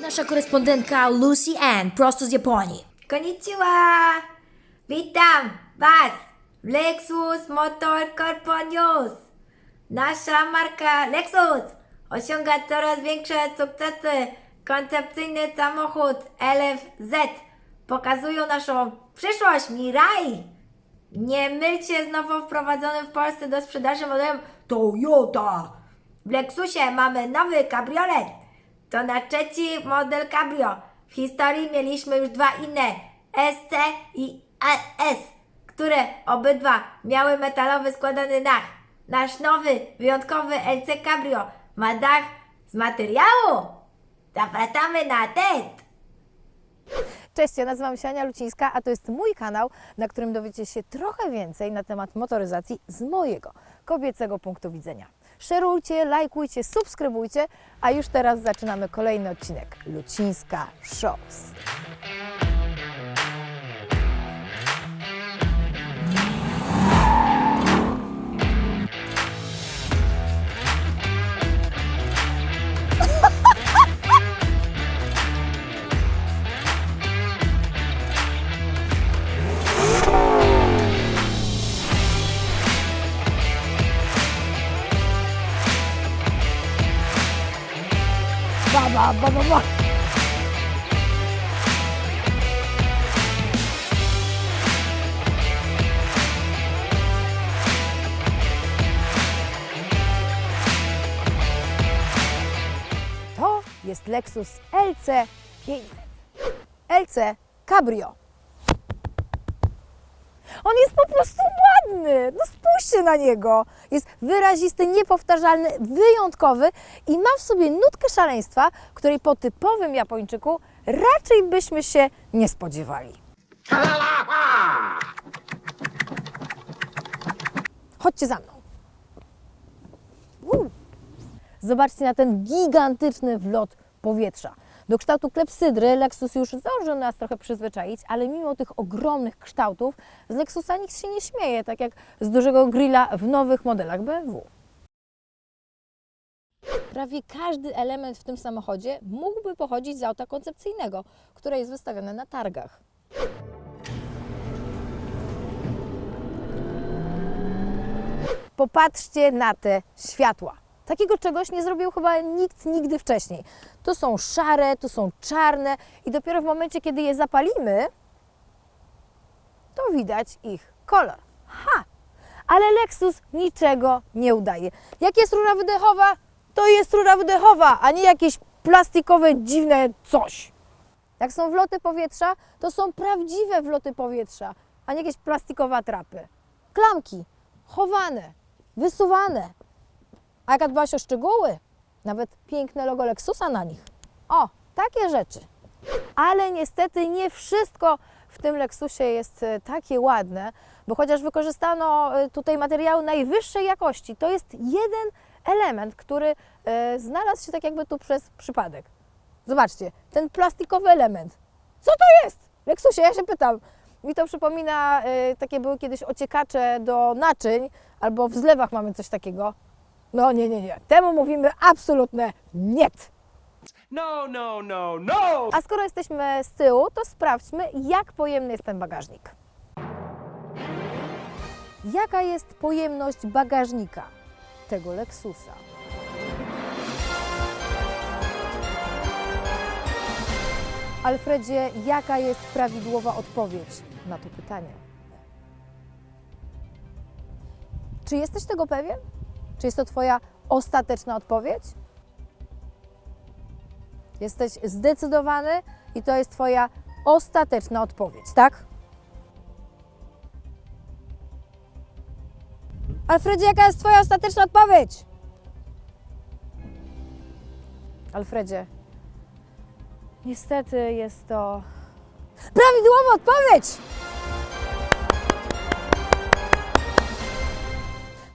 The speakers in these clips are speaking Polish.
Nasza korespondentka Lucy Ann, prosto z Japonii. Konnichiwa! Witam Was w Lexus Motor Corpo News. Nasza marka Lexus osiąga coraz większe sukcesy. Koncepcyjny samochód LFZ pokazują naszą przyszłość, Mirai. Nie mylcie z nowo wprowadzonym w Polsce do sprzedaży modelem Toyota. Lexusie mamy nowy kabriolet. To na trzeci model cabrio. W historii mieliśmy już dwa inne, SC i AS, które obydwa miały metalowy składany dach. Nasz nowy, wyjątkowy LC Cabrio ma dach z materiału. Zapraszamy na test. Cześć, ja nazywam się Ania Lucińska, a to jest mój kanał, na którym dowiecie się trochę więcej na temat motoryzacji z mojego kobiecego punktu widzenia. Szerujcie, lajkujcie, subskrybujcie, a już teraz zaczynamy kolejny odcinek Lucińska Shows. Ba, ba, ba. To jest Lexus LC 500. LC Cabrio. On jest po prostu ładny. No spójrzcie na niego. Jest wyrazisty, niepowtarzalny, wyjątkowy i ma w sobie nutkę szaleństwa, której po typowym Japończyku raczej byśmy się nie spodziewali. Chodźcie za mną. Zobaczcie na ten gigantyczny wlot powietrza. Do kształtu klepsydry Lexus już zdążył nas trochę przyzwyczaić, ale mimo tych ogromnych kształtów z Lexusa nikt się nie śmieje, tak jak z dużego grilla w nowych modelach BMW. Prawie każdy element w tym samochodzie mógłby pochodzić z auta koncepcyjnego, które jest wystawione na targach. Popatrzcie na te światła. Takiego czegoś nie zrobił chyba nikt nigdy wcześniej. To są szare, to są czarne i dopiero w momencie, kiedy je zapalimy, to widać ich kolor. Ha! Ale Lexus niczego nie udaje. Jak jest rura wydechowa, to jest rura wydechowa, a nie jakieś plastikowe, dziwne coś. Jak są wloty powietrza, to są prawdziwe wloty powietrza, a nie jakieś plastikowe atrapy. Klamki chowane, wysuwane. A jaka dbałaś o szczegóły? Nawet piękne logo Lexusa na nich. O, takie rzeczy. Ale niestety nie wszystko w tym Lexusie jest e, takie ładne, bo chociaż wykorzystano e, tutaj materiały najwyższej jakości, to jest jeden element, który e, znalazł się tak jakby tu przez przypadek. Zobaczcie, ten plastikowy element. Co to jest? Lexusie, ja się pytam. Mi to przypomina, takie były kiedyś ociekacze do naczyń, albo w zlewach mamy coś takiego. No nie, nie, nie. Temu mówimy absolutne nie. No, no, no, no! A skoro jesteśmy z tyłu, to sprawdźmy, jak pojemny jest ten bagażnik. Jaka jest pojemność bagażnika tego Lexusa? Alfredzie, jaka jest prawidłowa odpowiedź na to pytanie? Czy jesteś tego pewien? Czy jest to Twoja ostateczna odpowiedź? Jesteś zdecydowany i to jest Twoja ostateczna odpowiedź, tak? Alfredzie, jaka jest Twoja ostateczna odpowiedź? Alfredzie, niestety jest to prawidłowa odpowiedź!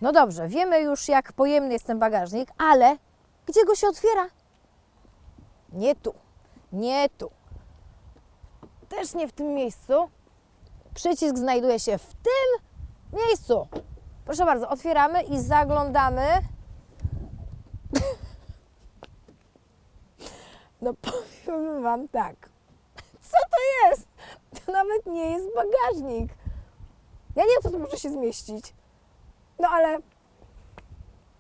No dobrze, wiemy już, jak pojemny jest ten bagażnik, ale gdzie go się otwiera? Nie tu, nie tu. Też nie w tym miejscu. Przycisk znajduje się w tym miejscu. Proszę bardzo, otwieramy i zaglądamy. No powiem Wam tak. Co to jest? To nawet nie jest bagażnik. Ja nie wiem, co tu może się zmieścić. No ale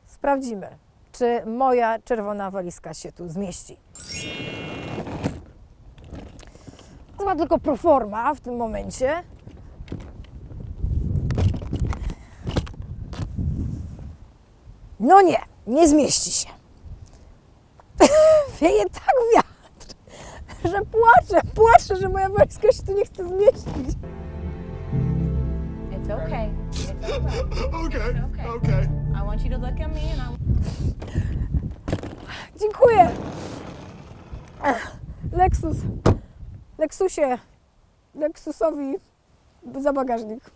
sprawdzimy, czy moja czerwona walizka się tu zmieści. To tylko proforma w tym momencie. No nie, nie zmieści się. Wieje tak wiatr, że płaczę, płaczę, że moja walizka się tu nie chce zmieścić. It's okay. Okay. Okay, okay. okay. I want you to look at me and I Dziękuję. Lexus. Lexusie. Lexusowi za bagażnik.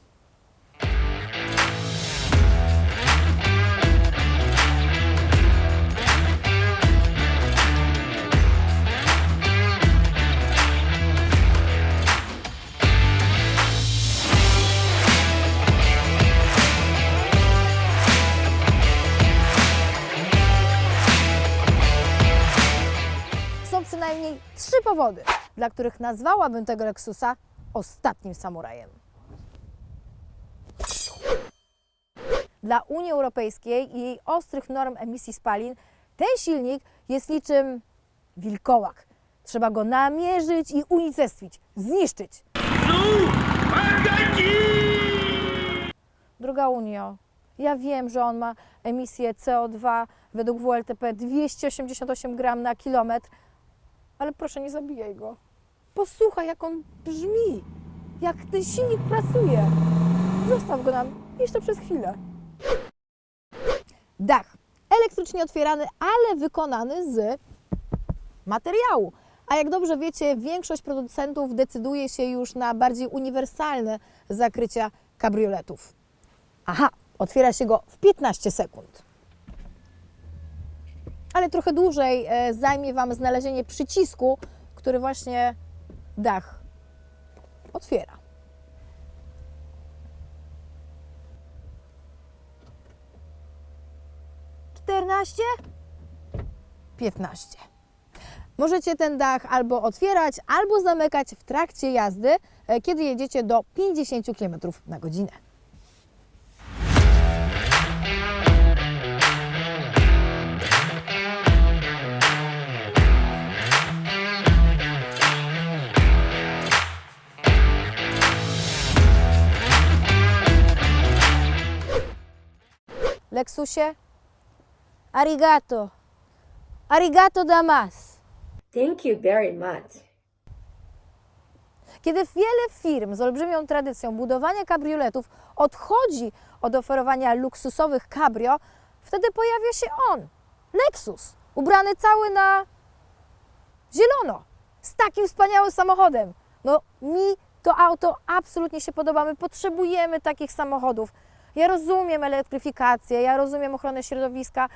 Trzy powody, dla których nazwałabym tego Lexusa ostatnim samurajem. Dla Unii Europejskiej i jej ostrych norm emisji spalin ten silnik jest niczym wilkołak. Trzeba go namierzyć i unicestwić, zniszczyć. Droga Unio, ja wiem, że on ma emisję CO2 według WLTP 288 gram na kilometr, ale proszę nie zabijaj go. Posłuchaj, jak on brzmi, jak ten silnik pracuje. Zostaw go nam jeszcze przez chwilę. Dach elektrycznie otwierany, ale wykonany z materiału. A jak dobrze wiecie, większość producentów decyduje się już na bardziej uniwersalne zakrycia kabrioletów. Aha, otwiera się go w 15 sekund. Ale trochę dłużej e, zajmie Wam znalezienie przycisku, który właśnie dach otwiera. Czternaście? Piętnaście. Możecie ten dach albo otwierać, albo zamykać w trakcie jazdy, e, kiedy jedziecie do 50 km na godzinę. Lexusie, arigato. Arigato damas. Thank you very much. Kiedy wiele firm z olbrzymią tradycją budowania kabrioletów odchodzi od oferowania luksusowych cabrio, wtedy pojawia się on, Lexus, ubrany cały na zielono, z takim wspaniałym samochodem. No mi to auto absolutnie się podoba, my potrzebujemy takich samochodów. Ja rozumiem elektryfikację, ja rozumiem ochronę środowiska,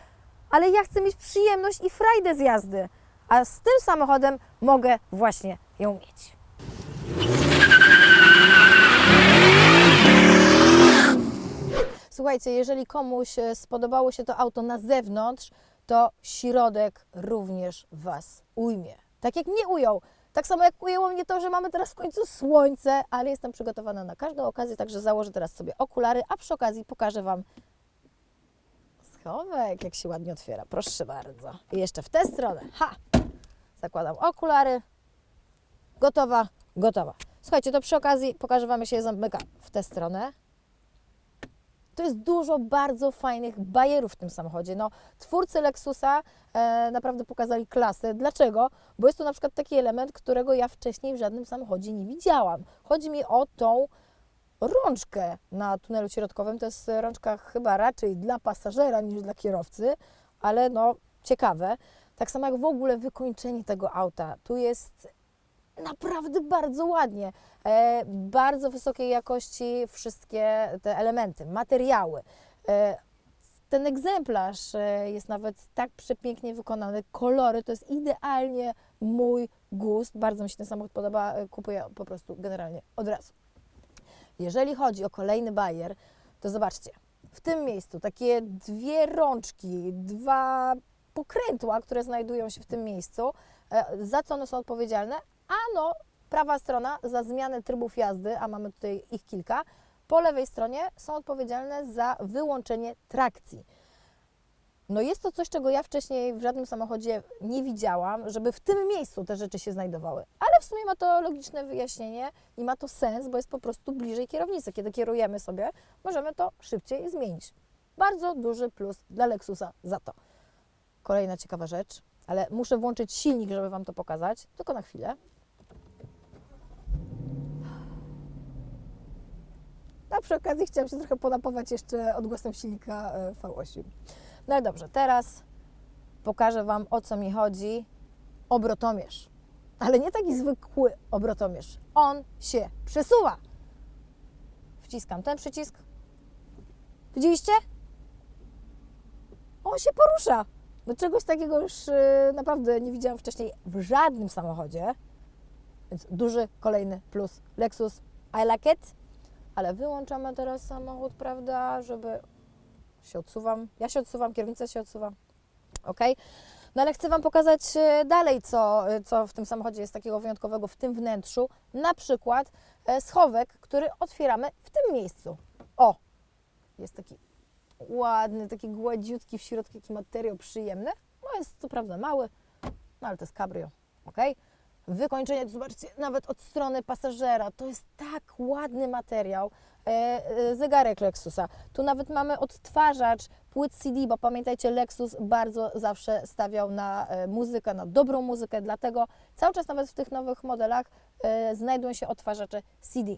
ale ja chcę mieć przyjemność i frajdę z jazdy, a z tym samochodem mogę właśnie ją mieć. Słuchajcie, jeżeli komuś e, spodobało się to auto na zewnątrz, to środek również Was ujmie. Tak jak mnie ujął. Tak samo jak ujęło mnie to, że mamy teraz w końcu słońce, ale jestem przygotowana na każdą okazję, także założę teraz sobie okulary, a przy okazji pokażę Wam schowek, jak się ładnie otwiera. Proszę bardzo. I jeszcze w tę stronę. Ha! Zakładam okulary. Gotowa, gotowa. Słuchajcie, to przy okazji pokażę Wam, jak się zamyka w tę stronę. To jest dużo bardzo fajnych bajerów w tym samochodzie. No, twórcy Lexusa e, naprawdę pokazali klasę. Dlaczego? Bo jest to na przykład taki element, którego ja wcześniej w żadnym samochodzie nie widziałam. Chodzi mi o tą rączkę na tunelu środkowym. To jest rączka chyba raczej dla pasażera niż dla kierowcy, ale no ciekawe. Tak samo jak w ogóle wykończenie tego auta. Tu jest naprawdę bardzo ładnie. E, bardzo wysokiej jakości wszystkie te elementy, materiały. E, ten egzemplarz e, jest nawet tak przepięknie wykonany. Kolory to jest idealnie mój gust. Bardzo mi się ten samochód podoba. E, Kupuję po prostu generalnie od razu. Jeżeli chodzi o kolejny bajer, to zobaczcie, w tym miejscu takie dwie rączki, dwa pokrętła, które znajdują się w tym miejscu, e, za co one są odpowiedzialne? Ano, prawa strona za zmianę trybów jazdy, a mamy tutaj ich kilka, po lewej stronie są odpowiedzialne za wyłączenie trakcji. No jest to coś, czego ja wcześniej w żadnym samochodzie nie widziałam, żeby w tym miejscu te rzeczy się znajdowały. Ale w sumie ma to logiczne wyjaśnienie i ma to sens, bo jest po prostu bliżej kierownicy. Kiedy kierujemy sobie, możemy to szybciej zmienić. Bardzo duży plus dla Lexusa za to. Kolejna ciekawa rzecz, ale muszę włączyć silnik, żeby Wam to pokazać, tylko na chwilę. A przy okazji chciałam się trochę ponapować jeszcze odgłosem silnika e, V8. No i dobrze, teraz pokażę Wam o co mi chodzi. Obrotomierz. Ale nie taki zwykły obrotomierz. On się przesuwa. Wciskam ten przycisk. Widzieliście? On się porusza. No czegoś takiego już e, naprawdę nie widziałam wcześniej w żadnym samochodzie. Więc duży kolejny plus. Lexus I like it. Ale wyłączamy teraz samochód, prawda, żeby się odsuwam. Ja się odsuwam, kierownica się odsuwa. Ok? No ale chcę Wam pokazać e, dalej, co, e, co w tym samochodzie jest takiego wyjątkowego w tym wnętrzu. Na przykład e, schowek, który otwieramy w tym miejscu. O! Jest taki ładny, taki gładziutki w środku, taki materiał przyjemny. No jest co prawda mały, no ale to jest cabrio. Ok? Wykończenie, zobaczcie, nawet od strony pasażera, to jest tak ładny materiał. E, e, zegarek Lexusa. Tu nawet mamy odtwarzacz płyt CD, bo pamiętajcie, Lexus bardzo zawsze stawiał na e, muzykę, na dobrą muzykę, dlatego cały czas nawet w tych nowych modelach znajdują się odtwarzacze CD.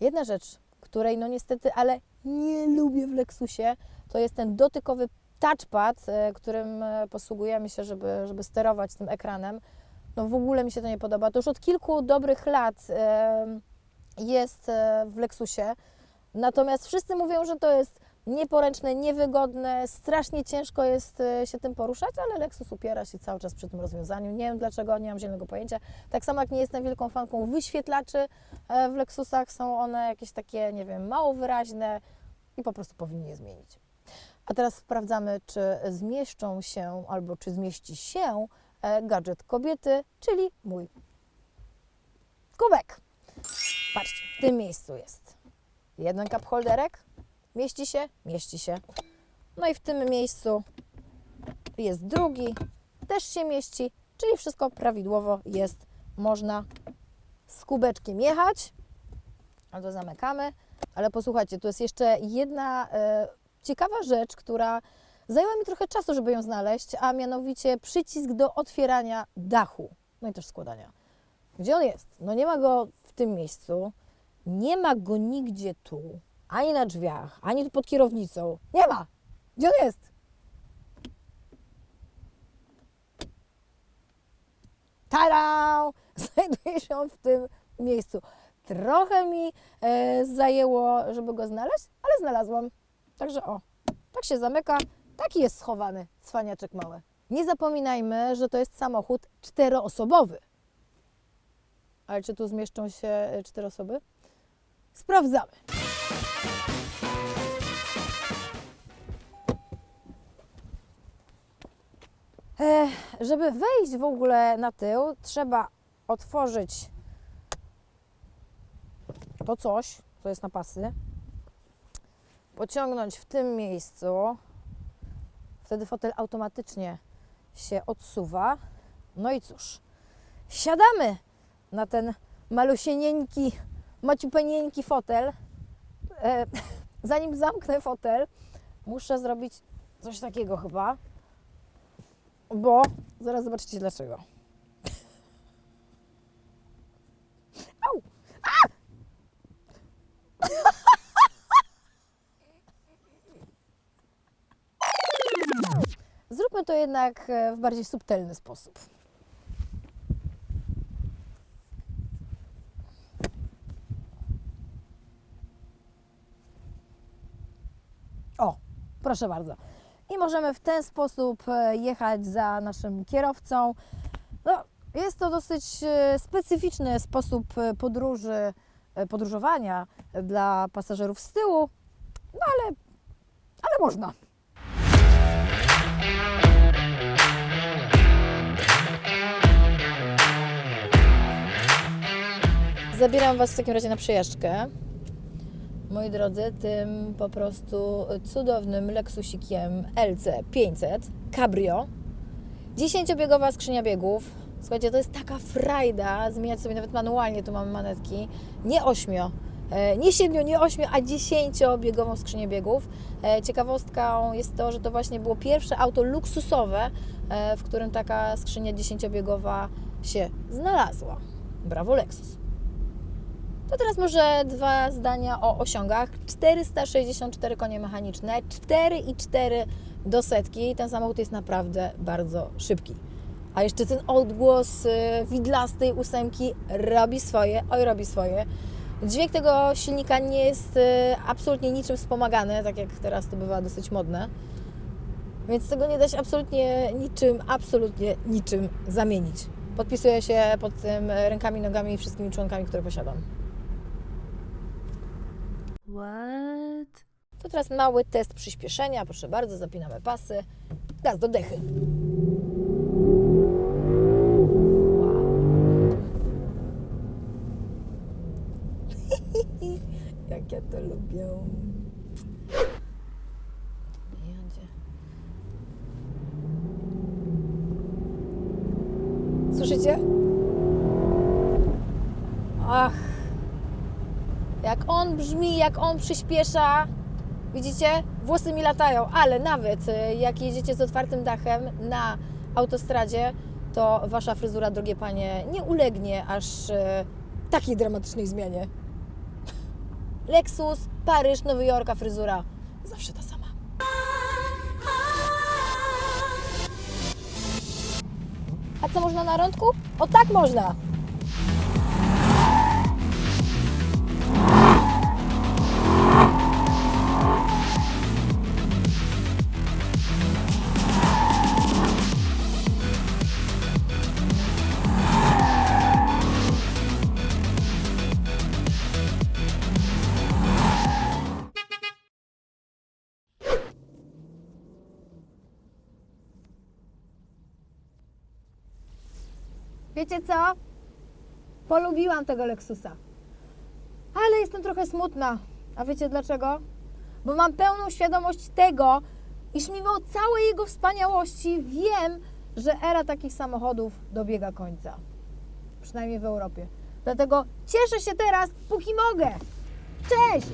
Jedna rzecz, której no niestety, ale nie lubię w Lexusie, to jest ten dotykowy touchpad, którym posługujemy się, żeby, żeby sterować tym ekranem. No w ogóle mi się to nie podoba. To już od kilku dobrych lat jest e, w Lexusie. Natomiast wszyscy mówią, że to jest nieporęczne, niewygodne, strasznie ciężko jest e, się tym poruszać, ale Lexus upiera się cały czas przy tym rozwiązaniu. Nie wiem dlaczego, nie mam zielonego pojęcia. Tak samo jak nie jestem wielką fanką wyświetlaczy e, w Lexusach, są one jakieś takie, nie wiem, mało wyraźne i po prostu powinni je zmienić. A teraz sprawdzamy, czy zmieszczą się albo czy zmieści się gadżet kobiety, czyli mój kubek. Patrzcie, w tym miejscu jest jeden cup holderek. Mieści się? Mieści się. No i w tym miejscu jest drugi, też się mieści, czyli wszystko prawidłowo jest. Można z kubeczkiem jechać. A to zamykamy. Ale posłuchajcie, tu jest jeszcze jedna e, ciekawa rzecz, która zajęła mi trochę czasu, żeby ją znaleźć, a mianowicie przycisk do otwierania dachu. No i też składania. Gdzie on jest? No nie ma go w tym miejscu. Nie ma go nigdzie tu. Ani na drzwiach, ani tu pod kierownicą. Nie ma! Gdzie on jest? Tada! Znajduje się on w tym miejscu. Trochę mi e, zajęło, żeby go znaleźć, ale znalazłam. Także o, tak się zamyka. Taki jest schowany cwaniaczek mały. Nie zapominajmy, że to jest samochód czteroosobowy. Ale czy tu zmieszczą się e, cztery osoby? Sprawdzamy. E, żeby wejść w ogóle na tył, trzeba otworzyć to coś, co jest na pasy, pociągnąć w tym miejscu. Wtedy fotel automatycznie się odsuwa. No i cóż, siadamy na ten malusienieńki, maciupenieńki fotel. E, zanim zamknę fotel, muszę zrobić coś takiego chyba, bo zaraz zobaczycie dlaczego. Zróbmy to jednak e, w bardziej subtelny sposób. O, proszę bardzo. I możemy w ten sposób e, jechać za naszym kierowcą. No, jest to dosyć e, specyficzny sposób podróży, podróżowania dla pasażerów z tyłu, no ale, ale można. Zabieram Was w takim razie na przejażdżkę. Moi drodzy, tym po prostu cudownym Lexusikiem LC500 Cabrio. 10-biegowa skrzynia biegów. Słuchajcie, to jest taka frajda zmieniać sobie nawet manualnie, tu mamy manetki. Nie 8, nie 7, nie 8, a 10-biegową skrzynię biegów. E, Ciekawostką jest to, że to właśnie było pierwsze auto luksusowe, e, w którym taka skrzynia 10-biegowa się znalazła. Brawo Lexus. To teraz może dwa zdania o osiągach. 464 konie mechaniczne, 4,4 do setki. Ten samochód jest naprawdę bardzo szybki. A jeszcze ten odgłos y, widlastej ósemki robi swoje, oj robi swoje. Dźwięk tego silnika nie jest y, absolutnie niczym wspomagany, tak jak teraz to bywa dosyć modne. Więc tego nie da się absolutnie niczym, absolutnie niczym zamienić. Podpisuję się pod tym rękami, nogami i wszystkimi członkami, które posiadam. What? To teraz mały test przyspieszenia. Proszę bardzo, zapinamy pasy. Gaz do dechy. Jak ja to lubię. Jak on brzmi, jak on przyspiesza. Widzicie? Włosy mi latają, ale nawet y, jak jedziecie z otwartym dachem na autostradzie, to wasza fryzura, drogie panie, nie ulegnie aż y, takiej dramatycznej zmianie. Lexus, Paryż, Nowy Jork, fryzura zawsze ta sama. A co można na rądku? O tak można! Wiecie co? Polubiłam tego Lexusa. Ale jestem trochę smutna. A wiecie dlaczego? Bo mam pełną świadomość tego, iż mimo całej jego wspaniałości wiem, że era takich samochodów dobiega końca. Przynajmniej w Europie. Dlatego cieszę się teraz, póki mogę. Cześć!